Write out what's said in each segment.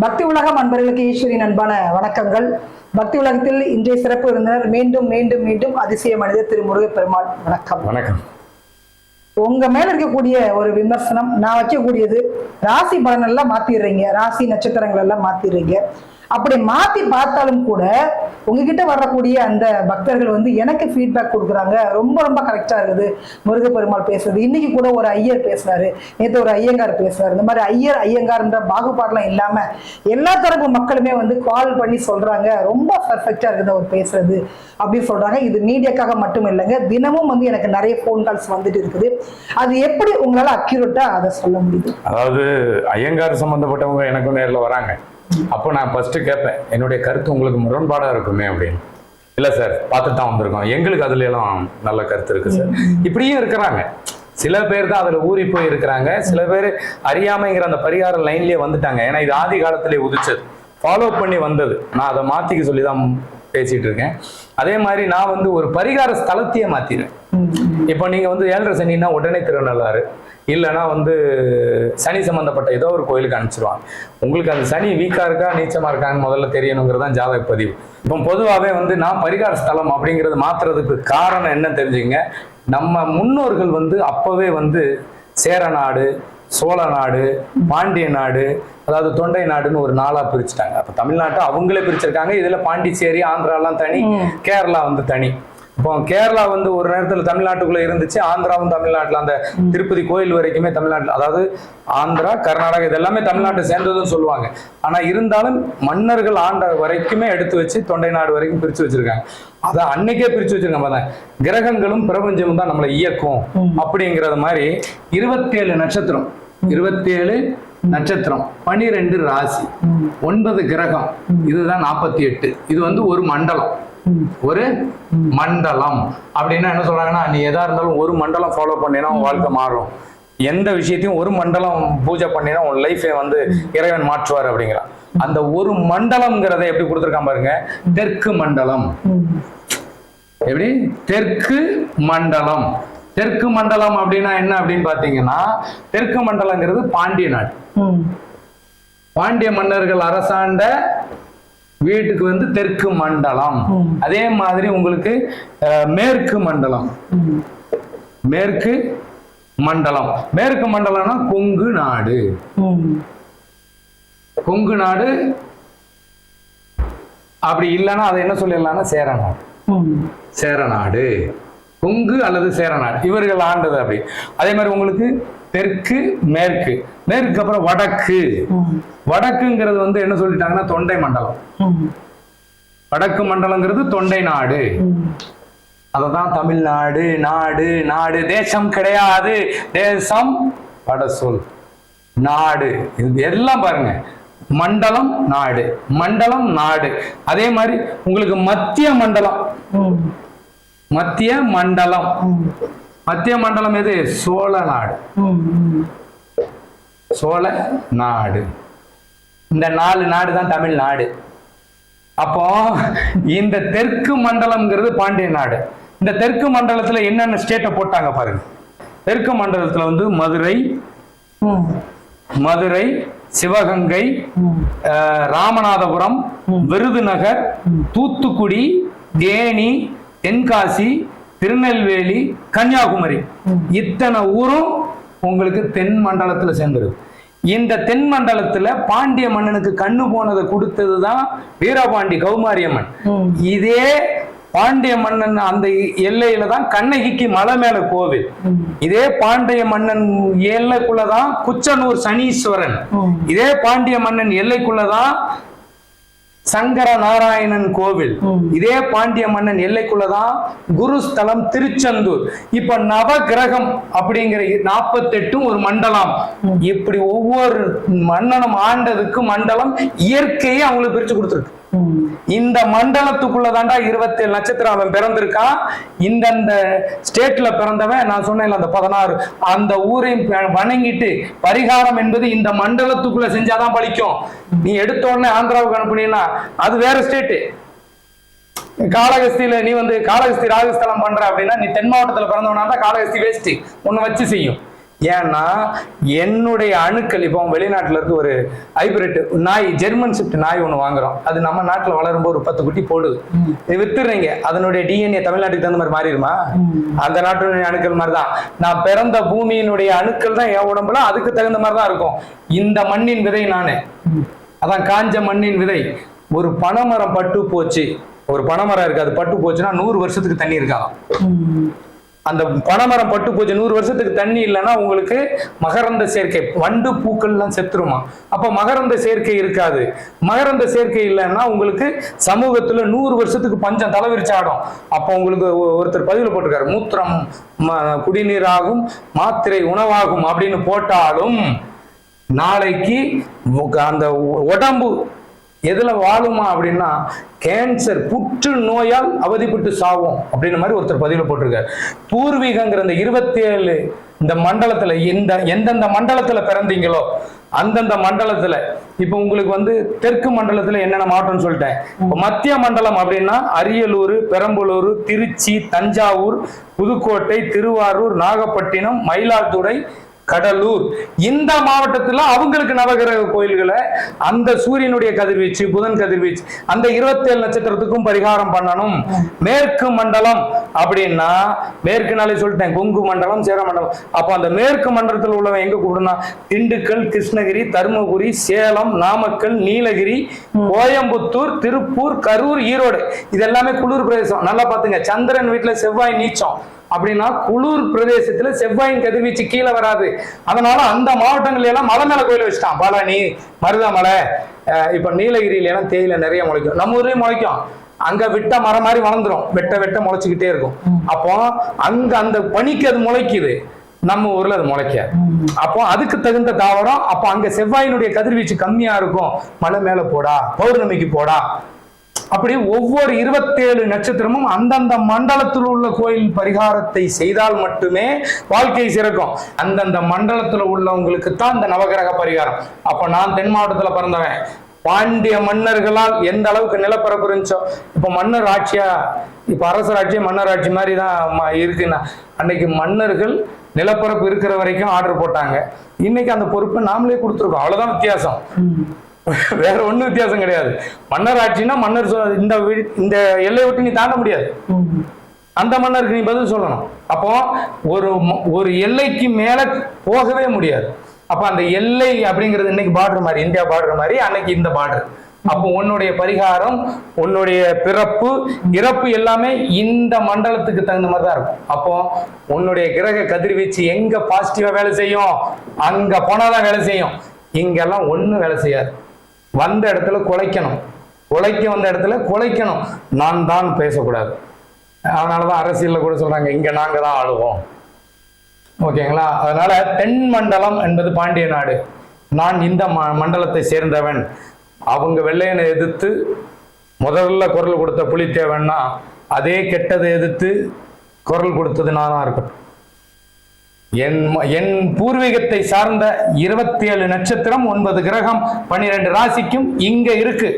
பக்தி உலகம் அன்பர்களுக்கு ஈஸ்வரின் அன்பான வணக்கங்கள். பக்தி உலகத்தில் இன்றைய சிறப்பு விருந்தினர் மீண்டும் மீண்டும் மீண்டும் அதிசய மனிதர் திரு முருகப் பெருமாள். வணக்கம். வணக்கம். உங்க மேல இருக்கக்கூடிய ஒரு விமர்சனம் நான் வைக்கக்கூடியது ராசி பலன் எல்லாம் மாத்திடுறீங்க. ராசி நட்சத்திரங்கள் எல்லாம் மாத்திடுறீங்க. அப்படி மாத்தி பார்த்தாலும் கூட உங்ககிட்ட வரக்கூடிய அந்த பக்தர்கள் வந்து எனக்கு ஃபீட்பேக் கொடுக்குறாங்க. ரொம்ப ரொம்ப கரெக்டா இருக்குது. முருகப்பெருமாள் பேசுறது. இன்னைக்கு கூட ஒரு ஐயர் பேசுறாரு. நேற்று ஒரு ஐயங்கார் பேசுறாரு. இந்த மாதிரி ஐயர் ஐயங்கார்ன்ற பாகுபாடெல்லாம் இல்லாம எல்லா தரப்பு மக்களுமே வந்து கால் பண்ணி சொல்றாங்க. ரொம்ப பர்ஃபெக்டா இருக்குது அவர் பேசுறது அப்படின்னு சொல்றாங்க. இது மீடியாக்காக மட்டும் இல்லைங்க. தினமும் வந்து எனக்கு நிறைய ஃபோன் கால்ஸ் வந்துட்டு இருக்குது. அது எப்படி உங்களால அக்யூரேட்டா அதை சொல்ல முடியுது? அதாவது ஐயங்கார் சம்பந்தப்பட்டவங்க எனக்கும் நேரில் வராங்க. அப்போ நான் ஃபஸ்ட்டு கேட்பேன் என்னுடைய கருத்து உங்களுக்கு முரண்பாடாக இருக்குமே? அப்படின்னு. இல்லை சார் பார்த்துட்டு தான் வந்திருக்கோம். எங்களுக்கு அதுல எல்லாம் நல்ல கருத்து இருக்கு சார் இப்படியும் இருக்கிறாங்க. சில பேர் தான் அதுல ஊறி போய் இருக்கிறாங்க. சில பேர் அறியாமைங்கிற அந்த பரிகார லைன்லயே வந்துட்டாங்க. ஏன்னா இது ஆதி காலத்திலே உதிச்சது. ஃபாலோ பண்ணி வந்தது. நான் அதை மாற்றிக்க சொல்லி தான் பேசிட்டு இருக்கேன். அதே மாதிரி நான் வந்து ஒரு பரிகார ஸ்தலத்தையே மாற்றிடுவேன் இப்போ நீங்க வந்து ஏழரை சனின்னா உடனே திருநள்ளாறு. இல்லைன்னா வந்து சனி சம்பந்தப்பட்ட ஏதோ ஒரு கோயிலுக்கு அனுப்பிச்சிருவாங்க. உங்களுக்கு அந்த சனி வீக்கா இருக்கா நீச்சமா இருக்கான்னு முதல்ல தெரியணுங்கிறது தான் ஜாதக பதிவு. இப்போ பொதுவாகவே வந்து நான் பரிகார ஸ்தலம் அப்படிங்கிறது மாத்துறதுக்கு காரணம் என்ன தெரிஞ்சுங்க? நம்ம முன்னோர்கள் வந்து அப்பவே வந்து சேர நாடு சோழ நாடு பாண்டிய நாடு அதாவது தொண்டை நாடுன்னு ஒரு நாளா பிரிச்சுட்டாங்க. அப்ப தமிழ்நாட்டை அவங்களே பிரிச்சிருக்காங்க. இதுல பாண்டிச்சேரி ஆந்திராலாம் தனி கேரளா வந்து தனி. இப்போ கேரளா வந்து ஒரு நேரத்துல தமிழ்நாட்டுக்குள்ள இருந்துச்சு ஆந்திராவும் தமிழ்நாட்டுல அந்த திருப்பதி கோயில் வரைக்குமே தமிழ்நாட்டுல அதாவது ஆந்திரா கர்நாடகா இது எல்லாமே தமிழ்நாட்டை சேர்ந்ததுன்னு சொல்லுவாங்க. ஆனா இருந்தாலும் மன்னர்கள் ஆண்ட வரைக்குமே எடுத்து வச்சு தொண்டை நாடு வரைக்கும் பிரிச்சு வச்சிருக்காங்க. அதை அன்னைக்கே பிரிச்சு வச்சிருக்காங்க பாருங்க. கிரகங்களும் பிரபஞ்சமும் தான் நம்மளை இயக்கும் அப்படிங்கறது மாதிரி இருபத்தேழு நட்சத்திரம் இருபத்தேழு நட்சத்திரம் பனிரெண்டு ராசி ஒன்பது கிரகம் இதுதான் நாற்பத்தி எட்டு. இது வந்து ஒரு மண்டலம். ஒரு மண்டலம். அப்படின்னா என்ன சொல்றாங்கன்னா நீ எதா இருந்தாலும் ஒரு மண்டலம் ஃபாலோ பண்ணினா உன் வாழ்க்கை மாறும். எந்த விஷயத்தையும் ஒரு மண்டலம் பூஜை பண்ணினா உன் லைஃபை வந்து இறைவன் மாற்றுவார் அப்படிங்கிறான். அந்த ஒரு மண்டலம்ங்கிறத எப்படி கொடுத்துருக்கான் பாருங்க தெற்கு மண்டலம். எப்படி? தெற்கு மண்டலம். தெற்கு மண்டலம் அப்படின்னா என்ன அப்படின்னு பாத்தீங்கன்னா தெற்கு மண்டலங்கிறது பாண்டிய நாடு. பாண்டிய மன்னர்கள் அரசாண்ட வீட்டுக்கு வந்து தெற்கு மண்டலம். அதே மாதிரி உங்களுக்கு மேற்கு மண்டலம். மேற்கு மண்டலம். மேற்கு மண்டலம்னா கொங்கு நாடு. கொங்கு நாடு அப்படி இல்லைன்னா அதை என்ன சொல்லிடலாம்னா சேரநாடு. சேரநாடு. கொங்கு அல்லது சேரநாடு. இவர்கள் ஆண்டது அப்படி. அதே மாதிரி உங்களுக்கு தெற்கு மேற்கு. மேற்கு அப்புறம் வடக்கு வடக்குங்கிறது வந்து என்ன சொல்லிட்டாங்கன்னா தொண்டை மண்டலம். வடக்கு மண்டலங்கிறது தொண்டை நாடு. அததான் தமிழ்நாடு நாடு நாடு. தேசம் கிடையாது. தேசம் வட சொல் நாடு. இது எல்லாம் பாருங்க. மண்டலம் நாடு. மண்டலம் நாடு. அதே மாதிரி உங்களுக்கு மத்திய மண்டலம். மத்திய மண்டலம். மத்திய மண்டலம் எது? சோழ நாடு. சோழ நாடு. இந்த நாலு நாடு தான் தமிழ்நாடு அப்போ இந்த தெற்கு மண்டலம்ங்கிறது பாண்டிய நாடு. இந்த தெற்கு மண்டலத்துல என்னென்ன ஸ்டேட்டை போட்டாங்க பாருங்க. தெற்கு மண்டலத்துல வந்து மதுரை மதுரை சிவகங்கை ராமநாதபுரம் விருதுநகர் தூத்துக்குடி தேனி தென்காசி திருநெல்வேலி கன்னியாகுமரி. இத்தனை ஊரும் உங்களுக்கு தென் மண்டலத்துல சேர்ந்துருது இந்த தென் மண்டலத்துல பாண்டிய மன்னனுக்கு கண்ணு போனதை கொடுத்ததுதான் வீரபாண்டி கௌமாரியம்மன். இதே பாண்டிய மன்னன் அந்த எல்லையில தான் கண்ணகிக்கு மலை மேல கோவில். இதே பாண்டிய மன்னன் எல்லைக்குள்ளதான் குச்சனூர் சனீஸ்வரன். இதே பாண்டிய மன்னன் எல்லைக்குள்ளதான் சங்கர நாராயணன் கோவில். இதே பாண்டிய மன்னன் எல்லைக்குள்ளதான் குருஸ்தலம் திருச்செந்தூர். இப்ப நவ கிரகம் அப்படிங்கிற நாற்பத்தெட்டும் ஒரு மண்டலம். இப்படி ஒவ்வொரு மன்னனும் ஆண்டதுக்கு மண்டலம் இயற்கையே அவங்களுக்கு பிரிச்சு கொடுத்துருக்கு. இந்த மண்டலத்துக்குள்ள தாண்டா இருபத்தேழு நட்சத்திரம் அவன் பிறந்திருக்கான் இந்தந்த ஸ்டேட்ல பிறந்தவன் நான் சொன்னேன் அந்த பதினாறு. அந்த ஊரையும் வணங்கிட்டு பரிகாரம் என்பது இந்த மண்டலத்துக்குள்ள செஞ்சாதான் பழிக்கும் நீ எடுத்த உடனே ஆந்திராவுக்கு அனுப்புனீன்னா அது வேற ஸ்டேட்டு காலகஸ்தியில நீ வந்து காலகஸ்தி ராகஸ்தலம் பண்ற அப்படின்னா நீ தென் மாவட்டத்துல பிறந்தவனா தான் காலகஸ்தி வேஸ்ட் ஒன்னு வச்சு செய்யும். ஏன்னா என்னுடைய அணுக்கள் இப்போ வெளிநாட்டுல இருந்து ஒரு ஹைபிரிட் நாய் ஜெர்மன் ஷிஃப்ட் நாய் ஒன்று வாங்குறோம். அது நம்ம நாட்டுல வளரும்போது ஒரு பத்து குட்டி போடுது. இது வித்துறீங்க அதனுடைய டிஎன்ஏ தமிழ்நாட்டுக்கு தகுந்த மாதிரி மாறிடுமா? அந்த நாட்டுடைய அணுக்கள் மாதிரி தான் நான் பிறந்த பூமியினுடைய அணுக்கள் தான் என் உடம்புல அதுக்கு தகுந்த மாதிரி தான் இருக்கும். இந்த மண்ணின் விதை நானு. அதான் காஞ்ச மண்ணின் விதை. ஒரு பனைமரம் பட்டு போச்சு. ஒரு பனைமரம் இருக்கு. அது பட்டு போச்சுன்னா நூறு வருஷத்துக்கு தண்ணி இருக்காதாம் ம். அந்த பனைமரம் பட்டு போச்சு நூறு வருஷத்துக்கு தண்ணி இல்லைன்னா உங்களுக்கு மகரந்த சேர்க்கை வண்டு பூக்கள்லாம் செத்துருமா? அப்ப மகரந்த சேர்க்கை இருக்காது. மகரந்த சேர்க்கை இல்லைன்னா உங்களுக்கு சமூகத்துல நூறு வருஷத்துக்கு பஞ்சம் தலைவிரிச்சாடும் அப்போ உங்களுக்கு ஒருத்தர் பதிவில் போட்டிருக்காரு மூத்திரம் ம- குடிநீராகும் மாத்திரை உணவாகும் அப்படின்னு போட்டாலும் நாளைக்கு அந்த உடம்பு எதுல வாழுமா அப்படின்னா கேன்சர் புற்று நோயால் அவதிப்பட்டு சாவும் அப்படின்ற மாதிரி ஒருத்தர் பதிவில் போட்டிருக்காரு. பூர்வீகங்கிற இந்த இருபத்தி ஏழு இந்த மண்டலத்துல இந்த எந்தெந்த மண்டலத்துல பிறந்தீங்களோ அந்தந்த மண்டலத்துல இப்ப உங்களுக்கு வந்து தெற்கு மண்டலத்துல என்னென்ன மாவட்டம்னு சொல்லிட்டேன். இப்போ மத்திய மண்டலம் அப்படின்னா அரியலூர் பெரம்பலூர் திருச்சி தஞ்சாவூர் புதுக்கோட்டை திருவாரூர் நாகப்பட்டினம் மயிலாடுதுறை கடலூர். இந்த மாவட்டத்தில் அவங்களுக்கு நவகிரக கோயில்களை அந்த சூரியனுடைய கதிர்வீச்சு புதன் கதிர்வீச்சு அந்த இருபத்தி ஏழு நட்சத்திரத்துக்கும் பரிகாரம் பண்ணணும். மேற்கு மண்டலம் அப்படின்னா மேற்கு நாளே சொல்லிட்டேன் கொங்கு மண்டலம் சேர மண்டலம். அப்போ அந்த மேற்கு மண்டலத்தில் உள்ளவன் எங்க கூப்பிடணும் திண்டுக்கல் கிருஷ்ணகிரி தருமபுரி சேலம் நாமக்கல் நீலகிரி கோயம்புத்தூர் திருப்பூர் கரூர் ஈரோடு. இது எல்லாமே குளிர் பிரதேசம். நல்லா பாத்துங்க சந்திரன் வீட்டில் செவ்வாய் நீச்சம். அப்படின்னா குளிர் பிரதேசத்துல செவ்வாயின் கதிர்வீச்சு கீழே வராது. அதனால அந்த மாவட்டங்கள்ல எல்லாம் மலை மேல கோயில் வச்சுட்டான். பழனி மருதமலை இப்ப நீலகிரியில எல்லாம் தேயிலை நிறைய முளைக்கும். நம்ம ஊர்லயும் முளைக்கும். அங்க விட்ட மரம் மாதிரி வளர்ந்துரும். வெட்ட வெட்ட முளைச்சுக்கிட்டே இருக்கும். அப்போ அங்க அந்த பனிக்கு அது முளைக்குது. நம்ம ஊர்ல அது முளைக்காது. அப்போ அதுக்கு தகுந்த தாவரம் அப்போ அங்க செவ்வாயினுடைய கதிர்வீச்சு கம்மியா இருக்கும். மலை மேல போடா. பௌர்ணமிக்கு போடா. அப்படி ஒவ்வொரு இருபத்தேழு நட்சத்திரமும் அந்தந்த மண்டலத்தில் உள்ள கோயில் பரிகாரத்தை செய்தால் மட்டுமே வாழ்க்கை சிறக்கும். அந்தந்த மண்டலத்தில் உள்ளவங்களுக்கு தான் இந்த நவகிரக பரிகாரம். அப்ப நான் தென் மாவட்டத்தில் பிறந்தவன். பாண்டிய மன்னர்களால் எந்த அளவுக்கு நிலப்பரப்பு இருந்துச்சோ இப்ப மன்னர் ஆட்சியா இப்ப அரசர் ஆட்சி மன்னர் ஆட்சி மாதிரி தான் இருக்குன்னா அன்னைக்கு மன்னர்கள் நிலப்பரப்பு இருக்கிற வரைக்கும் ஆர்டர் போட்டாங்க. இன்னைக்கு அந்த பொறுப்பை நாமளே கொடுத்துருக்கோம். அவ்வளவுதான் வித்தியாசம். வேற ஒன்றும் வித்தியாசம் கிடையாது. மன்னர் ஆட்சின்னா மன்னர் சொ- இந்த இந்த எல்லையை விட்டு நீ தாண்ட முடியாது. அந்த மன்னருக்கு நீ பதில் சொல்லணும். அப்போ ஒரு ம- ஒரு எல்லைக்கு மேல போகவே முடியாது. அப்ப அந்த எல்லை அப்படிங்கிறது இன்னைக்கு பார்டர் மாதிரி இந்தியா பார்டர் மாதிரி அன்னைக்கு இந்த பார்டர் அப்போ உன்னுடைய பரிகாரம் உன்னுடைய பிறப்பு இறப்பு எல்லாமே இந்த மண்டலத்துக்கு தகுந்த மாதிரி தான் இருக்கும். அப்போ உன்னுடைய கிரக கதிர்வீச்சு எங்க பாசிட்டிவா வேலை செய்யும்? அங்க போனாதான் வேலை செய்யும். இங்கெல்லாம் ஒன்றும் வேலை செய்யாது. வந்த இடத்துல குலைக்கணும். உழைக்க வந்த இடத்துல குலைக்கணும். நான் தான் பேசக்கூடாது. அதனாலதான் அரசியலில் கூட சொல்றாங்க இங்க நாங்க தான் ஆளுவோம். ஓகேங்களா? அதனால தென் மண்டலம் என்பது பாண்டிய நாடு. நான் இந்த ம- மண்டலத்தை சேர்ந்தவன். அவங்க வெள்ளையனை எதிர்த்து முதல்ல குரல் கொடுத்த புலித்தேவன்னா அதே கெட்டதை எதிர்த்து குரல் கொடுத்தது நானா இருக்கட்டும். என் என் பூர்வீகத்தை சார்ந்த இருபத்தி ஏழு நட்சத்திரம் ஒன்பது கிரகம் பன்னிரெண்டு ராசிக்கும் இங்க இருக்கு.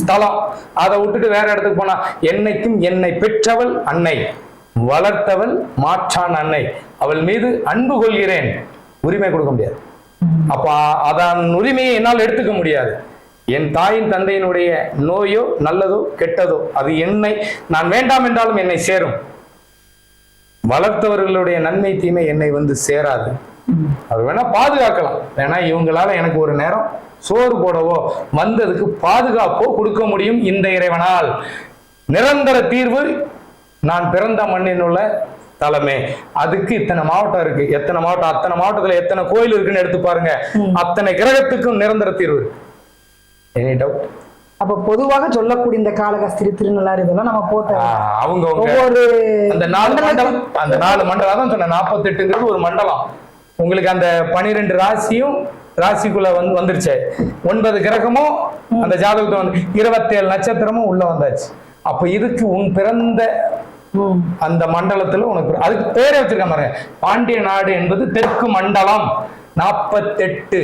ஸ்தலம். அதை விட்டுட்டு வேற இடத்துக்கு போனா என்னைக்கும் என்னை பெற்றவள் அன்னை வளர்த்தவள் மாற்றான் அன்னை. அவள் மீது அன்பு கொள்கிறேன். உரிமை கொடுக்க முடியாது. அப்ப அதன் உரிமையை என்னால் எடுத்துக்க முடியாது. என் தாயின் தந்தையினுடைய நோயோ நல்லதோ கெட்டதோ அது என்னை நான் வேண்டாம் என்றாலும் என்னை சேரும். வளர்த்தவர்களுடைய நன்மை தீமை என்னை வந்து சேராது. அது வேணா பாதுகாக்கலாம். வேணா இவங்களால எனக்கு ஒரு நேரம் சோறு போடவோ வந்ததுக்கு பாதுகாப்போ கொடுக்க முடியும் இந்த இறைவனால். நிரந்தர தீர்வு நான் பிறந்த மண்ணில் உள்ள தலைமை. அதுக்கு இத்தனை மாவட்டம் இருக்கு. எத்தனை மாவட்டம் அத்தனை மாவட்டத்துல எத்தனை கோயில் இருக்குன்னு எடுத்து பாருங்க. அத்தனை கிரகத்துக்கும் நிரந்தர தீர்வு. எனி டவுட் அப்ப பொதுவாக சொல்லக்கூடிய இந்த காளகஸ்திரி திருநள்ளாறு இதெல்லாம் நம்ம போட்ட அவங்க ஒவ்வொரு அந்த நாலு மண்டலம் அந்த நாலு மண்டலம் தான் சொன்னேன் நாற்பத்தெட்டுங்கிறது ஒரு மண்டலம். உங்களுக்கு அந்த பனிரெண்டு ராசியும் ராசிக்குள்ள வந்து வந்துருச்சு. ஒன்பது கிரகமும் அந்த ஜாதகத்துல வந்து இருபத்தேழு நட்சத்திரமும் உள்ள வந்தாச்சு. அப்ப இதுக்கு உன் பிறந்த. அந்த மண்டலத்துல உனக்கு அதுக்கு பேரே வச்சிருக்க பாருங்க பாண்டிய நாடு என்பது தெற்கு மண்டலம். நாற்பத்தெட்டு.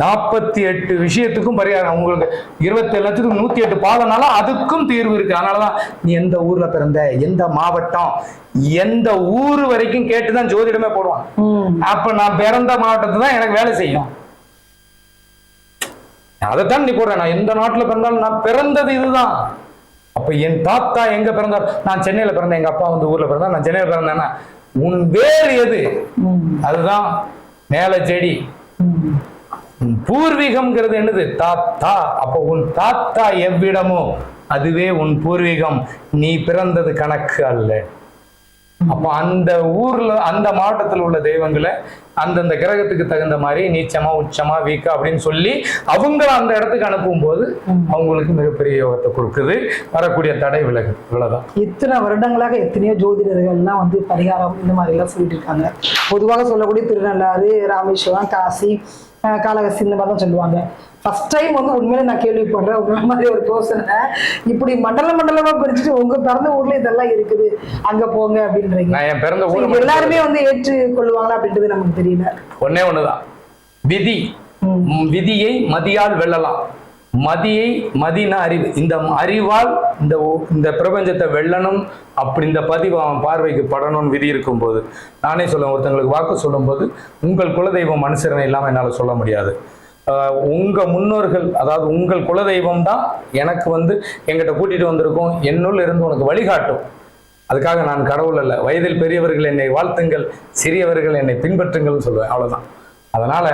நாற்பத்தி எட்டு விஷயத்துக்கும் பரிகாரம். உங்களுக்கு இருபத்தி லட்சத்துக்கு நூத்தி எட்டு பாதம்னாலும் அதுக்கும் தீர்வு இருக்கு. அதனாலதான் நீ எந்த ஊர்ல பிறந்த எந்த மாவட்டம் எந்த ஊர் வரைக்கும் கேட்டுதான் ஜோதிடமே போடுவான். அப்ப நான் பிறந்த மாவட்டத்தை தான் எனக்கு வேலை செய்யும். அதைத்தான் நீ போடுறேன் நான் எந்த நாட்டுல பிறந்தாலும் நான் பிறந்தது இதுதான். அப்ப என் தாத்தா எங்க பிறந்தார்? நான் சென்னையில பிறந்தேன். எங்க அப்பா வந்து ஊர்ல பிறந்தா நான் சென்னையில பிறந்தேன்னா உன் வேறு எது. அதுதான் மேல செடி பூர்வீகம்ங்கிறது என்னது? தாத்தா. அப்போ உன் தாத்தா எவ்விடமோ அதுவே உன் பூர்வீகம். நீ பிறந்தது கணக்கு அல்ல. அப்போ அந்த ஊர்ல அந்த மாவட்டத்தில் உள்ள தெய்வங்களை அந்தந்த கிரகத்துக்கு தகுந்த மாதிரி நீச்சமா உச்சமா வீக்கா அப்படின்னு சொல்லி அவங்கள அந்த இடத்துக்கு அனுப்பும் போது அவங்களுக்கு மிகப்பெரிய யோகத்தை கொடுக்குது. வரக்கூடிய தடை விலகு. இவ்வளவுதான். இத்தனை வருடங்களாக எத்தனையோ ஜோதிடர்கள்லாம் வந்து பரிகாரம் இந்த மாதிரி எல்லாம் சொல்லிட்டு இருக்காங்க. பொதுவாக சொல்லக்கூடிய திருநள்ளாறு ராமேஸ்வரம் காசி காளகஸ்தி இந்த மாதிரி தான் சொல்லுவாங்க. ஃபர்ஸ்ட் டைம் வந்து உண்மையிலே நான் கேள்விப்படுறேன். உங்களை மாதிரி ஒரு பர்சனை இப்படி மண்டல மண்டலமா பிரிச்சுட்டு உங்க பிறந்த ஊர்ல இதெல்லாம் இருக்குது. அங்க போங்க அப்படின்றீங்க. என் பிறந்த ஊர் எல்லாருமே வந்து ஏற்றுக்கொள்வாங்களா அப்படின்றது நமக்கு தெரியல. ஒன்னே ஒண்ணுதான். விதி. விதியை மதியால் வெல்லலாம். மதியை மதினா அறிவு. இந்த அறிவால் இந்த இந்த பிரபஞ்சத்தை வெல்லணும். அப்படி இந்த பதிவு அவன் பார்வைக்கு படணும்னு விதி இருக்கும் போது நானே சொல்லுவேன் ஒருத்தங்களுக்கு வாக்கு சொல்லும்போது உங்கள் குலதெய்வம் மனுஷரனை இல்லாமல் என்னால் சொல்ல முடியாது. உங்கள் உங்க முன்னோர்கள் அதாவது உங்கள் குலதெய்வம் தான் எனக்கு வந்து எங்கிட்ட கூட்டிட்டு வந்திருக்கோம். என்னுள் இருந்து உனக்கு வழிகாட்டும். அதுக்காக நான் கடவுள் அல்ல. வயதில் பெரியவர்கள் என்னை வாழ்த்துங்கள் சிறியவர்கள் என்னை பின்பற்றுங்கள்னு சொல்லுவேன். அவ்வளவுதான். அதனால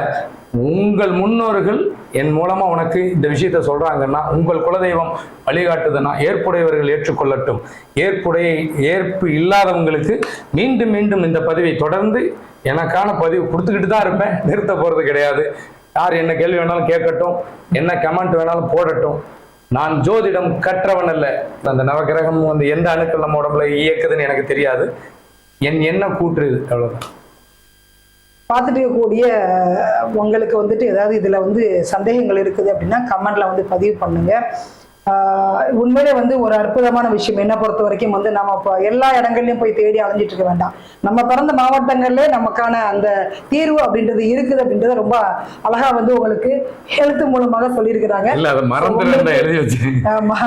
உங்கள் முன்னோர்கள் என் மூலமா உனக்கு இந்த விஷயத்த சொல்றாங்கன்னா உங்கள் குலதெய்வம் வழிகாட்டுதுன்னா ஏற்புடையவர்கள் ஏற்றுக்கொள்ளட்டும். ஏற்புடைய ஏற்பு இல்லாதவங்களுக்கு மீண்டும் மீண்டும் இந்த பதிவை தொடர்ந்து எனக்கான பதிவு கொடுத்துக்கிட்டு தான் இருப்பேன். நிறுத்த போறது கிடையாது. யார் என்ன கேள்வி வேணாலும் கேட்கட்டும். என்ன கமெண்ட் வேணாலும் போடட்டும். நான் ஜோதிடம் கற்றவன் அல்ல. அந்த நவகிரகம் வந்து எந்த அணுக்கள் நம்ம உடம்புல இயக்குதுன்னு எனக்கு தெரியாது. என் என்ன கூற்று இது அவ்வளவுதான். பார்த்துட்டு இருக்கக்கூடிய உங்களுக்கு வந்துட்டு ஏதாவது இதில் வந்து சந்தேகங்கள் இருக்குது அப்படின்னா கமெண்ட்ல வந்து பதிவு பண்ணுங்கள் உண்மையிலே வந்து ஒரு அற்புதமான விஷயம். என்ன பொறுத்த வரைக்கும் வந்து நம்ம இப்போ எல்லா இடங்கள்லயும் போய் தேடி அலைஞ்சிட்டு இருக்க வேண்டாம். நம்ம பிறந்த மாவட்டங்கள்ல நமக்கான அந்த தீர்வு அப்படின்றது இருக்குது அப்படின்றத ரொம்ப அழகா வந்து உங்களுக்கு எழுத்து மூலமாக சொல்லியிருக்கிறாங்க. ஆமா.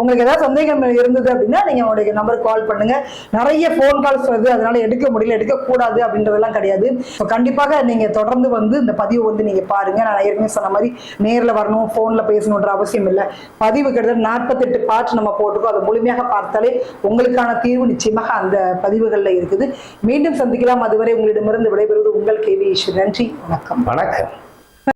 உங்களுக்கு ஏதாவது சந்தேகம் இருந்தது அப்படின்னா நீங்க உங்களுடைய நம்பருக்கு கால் பண்ணுங்க. நிறைய ஃபோன் கால்ஸ் வருது. அதனால எடுக்க முடியல எடுக்க கூடாது அப்படின்றதெல்லாம் கிடையாது. கண்டிப்பாக நீங்க தொடர்ந்து வந்து இந்த பதிவு வந்து நீங்க பாருங்க. நான் ஏற்கனவே சொன்ன மாதிரி நேர்ல வரணும் போன்ல பேசணுன்ற அவசியம் இல்லை. பதிவு கிட்டத்தட்ட நாற்பத்தெட்டு பாட்டு நம்ம போட்டிருக்கோம். அதை முழுமையாக பார்த்தாலே உங்களுக்கான தீர்வு நிச்சயமாக அந்த பதிவுகள்ல இருக்குது. மீண்டும் சந்திக்கலாம். அதுவரை உங்களிடமிருந்து விடைபெறுவது உங்கள் கேவி நன்றி. வணக்கம். வணக்கம்.